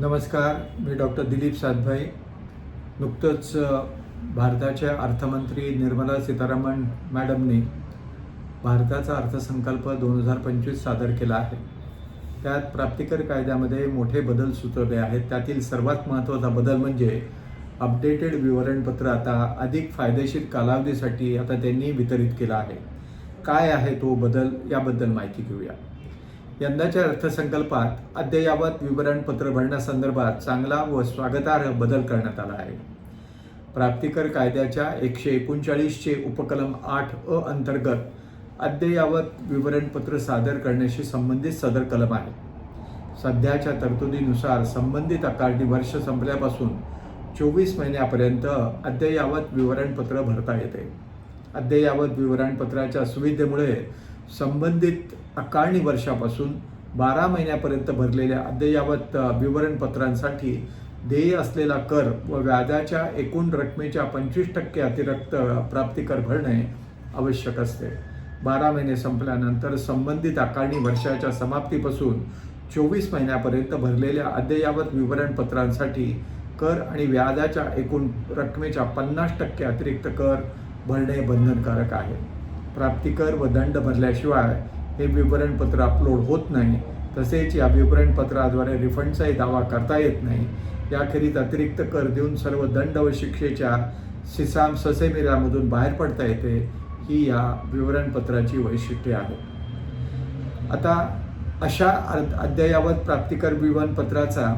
नमस्कार मी डॉक्टर दिलीप सातभाई नुकतंच भारताच्या अर्थमंत्री निर्मला सीतारामन मॅडमने भारताचा अर्थसंकल्प दोन हजार पंचवीस सादर केला आहे. त्यात प्राप्तिकर कायद्यामध्ये मोठे बदल सुचवले आहेत. त्यातील सर्वात महत्त्वाचा बदल म्हणजे अपडेटेड विवरणपत्र आता अधिक फायदेशीर कालावधीसाठी आता त्यांनी वितरित केला आहे. काय आहे तो बदल? याबद्दल माहिती घेऊया. यंदाच्या अर्थसंकल्पात अद्ययावत विवरणपत्र भरण्यासंदर्भात चांगला व स्वागतार्ह बदल करण्यात आला आहे. प्राप्तिकर कायद्याच्या एकशे एकोणचाळीसचे उपकलम आठ अ अंतर्गत अद्ययावत विवरणपत्र सादर करण्याशी संबंधित सदर कलम आहे. सध्याच्या तरतुदीनुसार संबंधित आकारणी वर्ष संपल्यापासून चोवीस महिन्यापर्यंत अद्ययावत विवरणपत्र भरता येते. अद्ययावत विवरणपत्राच्या सुविधेमुळे संबंधित अकारणी वर्षापासून बारा महिन्यापर्यंत भरलेल्या अद्ययावत विवरणपत्रांसाठी देय असलेला कर व व्याजाच्या एकूण रकमेच्या पंचवीस टक्के अतिरिक्त प्राप्तिकर भरणे आवश्यक असते. बारा महिने संपल्यानंतर संबंधित आकारणी वर्षाच्या समाप्तीपासून चोवीस महिन्यापर्यंत भरलेल्या अद्ययावत विवरणपत्रांसाठी कर आणि व्याजाच्या एकूण रकमेच्या पन्नास टक्के अतिरिक्त कर भरणे बंधनकारक आहे. प्राप्तिकर व दंड भरल्याशिवाय हे विवरणपत्र अपलोड होत नाही. तसेच या विवरणपत्राद्वारे रिफंडचाही दावा करता येत नाही. याखेरीज अतिरिक्त कर देऊन सर्व दंड व शिक्षेच्या सिसाम ससेमिरामधून बाहेर पडता येते ही या विवरणपत्राची वैशिष्ट्ये आहे आता अशा अद्ययावत प्राप्तिकर विवरणपत्राचा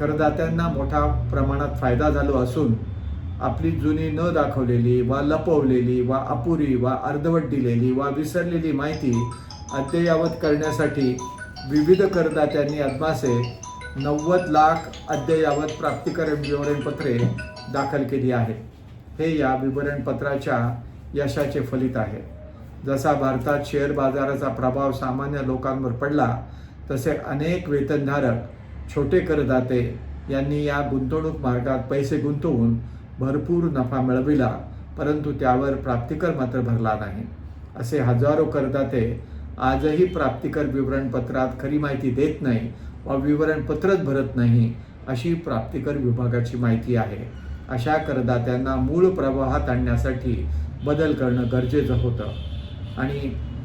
करदात्यांना मोठ्या प्रमाणात फायदा झालो असून आपली जुनी न दाखवलेली वा लपवलेली वा अपुरी वा अर्धवट दिलेली वा विसरलेली माहिती अद्ययावत करण्यासाठी विविध करदात्यांनी अदमासे नव्वद लाख अद्ययावत प्राप्तिकर विवरणपत्रे दाखल केली आहेत. हे या विवरणपत्राच्या यशाचे फलित आहे. जसा भारतात शेअर बाजाराचा प्रभाव सामान्य लोकांवर पडला तसे अनेक वेतनधारक छोटे करदाते यांनी या गुंतवणूक मार्गात पैसे गुंतवून भरपूर नफा मिळविला परंतु त्यावर प्राप्तिकर मात्र भरला नाही. असे हजारो करदाते आजही प्राप्तिकर विवरणपत्रात खरी माहिती देत नाही वा विवरणपत्रच भरत नाही अशी प्राप्तिकर विभागाची माहिती आहे. अशा करदात्यांना मूळ प्रवाहात आणण्यासाठी बदल करणं गरजेचं होतं. आणि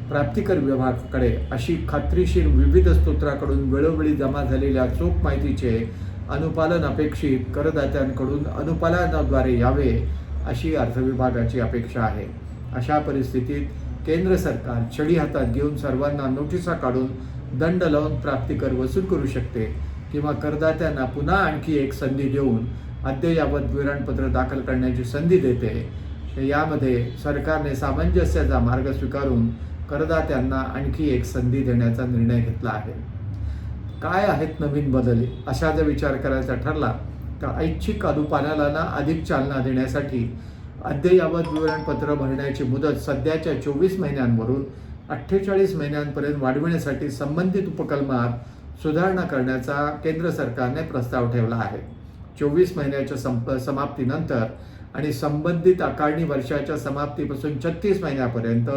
प्राप्तिकर विभागाकडे अशी खात्रीशीर विविध स्तोत्राकडून वेळोवेळी जमा झालेल्या चोख माहितीचे अनुपालन अपेक्षित करदात्यांकडून अनुपालनाद्वारे यावे अशी अर्थविभागाची अपेक्षा आहे. अशा परिस्थितीत केंद्र सरकार छडी हातात घेऊन सर्वांना नोटिसा काढून दंड लावून प्राप्तिकर वसूल करू शकते किंवा करदात्यांना पुन्हा आणखी एक संधी देऊन अद्ययावत विवरणपत्र दाखल करण्याची संधी देते. यामध्ये सरकारने सामंजस्याचा मार्ग स्वीकारून करदात्यांना आणखी एक संधी देण्याचा निर्णय घेतला आहे. काय आहेत नवीन बदल? अशा जर विचार करायचा ठरला तर ऐच्छिक अनुपालनाला अधिक चालना देण्यासाठी अद्ययावत विवरणपत्र भरण्याची मुदत सध्याच्या चोवीस महिन्यांवरून अठ्ठेचाळीस महिन्यांपर्यंत वाढविण्यासाठी संबंधित उपकल्मात सुधारणा करण्याचा केंद्र सरकारने प्रस्ताव ठेवला आहे. चोवीस महिन्याच्या संप समाप्तीनंतर आणि संबंधित आकारणी वर्षाच्या समाप्तीपासून छत्तीस महिन्यापर्यंत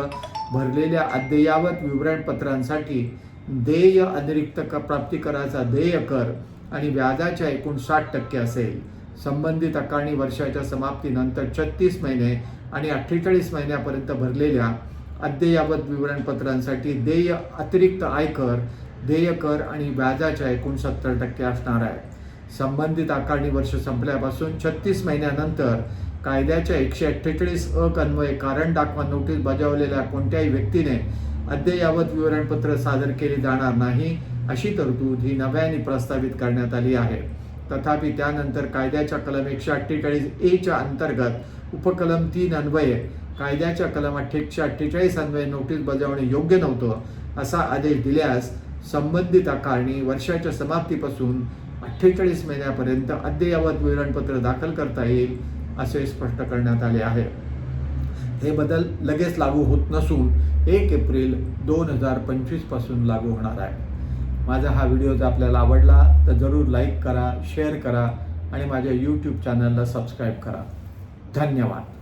भरलेल्या अद्ययावत विवरणपत्रांसाठी देय अतिरिक्त क प्राप्ती कराचा देय कर आणि व्याजाच्या एकूण साठ टक्के असेल. संबंधित आकारणी वर्षाच्या समाप्तीनंतर छत्तीस महिने आणि अठ्ठेचाळीस महिन्यापर्यंत भरलेल्या अद्ययावत विवरणपत्रांसाठी देय अतिरिक्त आयकर देय कर आणि व्याजाच्या एकूण सत्तर टक्के असणार आहे. संबंधित आकारणी वर्ष संपल्यापासून छत्तीस महिन्यानंतर कायद्याच्या एकशे अठ्ठेचाळीस अ अन्वये कारण दाखवा नोटीस बजावलेल्या कोणत्याही व्यक्तीने अद्ययावत विवरणपत्र सादर केले जाणार नाही अशी तरतूद ही नव्याने प्रस्तावित करण्यात आली आहे. तथापि त्यानंतर कायद्याच्या कलम एकशे अठ्ठेचाळीस एच्या अंतर्गत उपकलम तीन अन्वये कायद्याच्या कलम एकशे अठ्ठेचाळीस अन्वये नोटीस बजावणे योग्य नव्हतं असा आदेश दिल्यास संबंधित आकारणी वर्षाच्या समाप्तीपासून अठ्ठेचाळीस महिन्यापर्यंत अद्ययावत विवरणपत्र दाखल करता येईल असे स्पष्ट करण्यात आले आहे. हे बदल लगेच लागू होत नसून एक एप्रिल दोन हजार पंचवीसपासून लागू होणार आहे. माझा हा व्हिडिओ जर आपल्याला आवडला तर जरूर लाईक करा शेअर करा आणि माझ्या यूट्यूब चॅनलला सबस्क्राईब करा. धन्यवाद.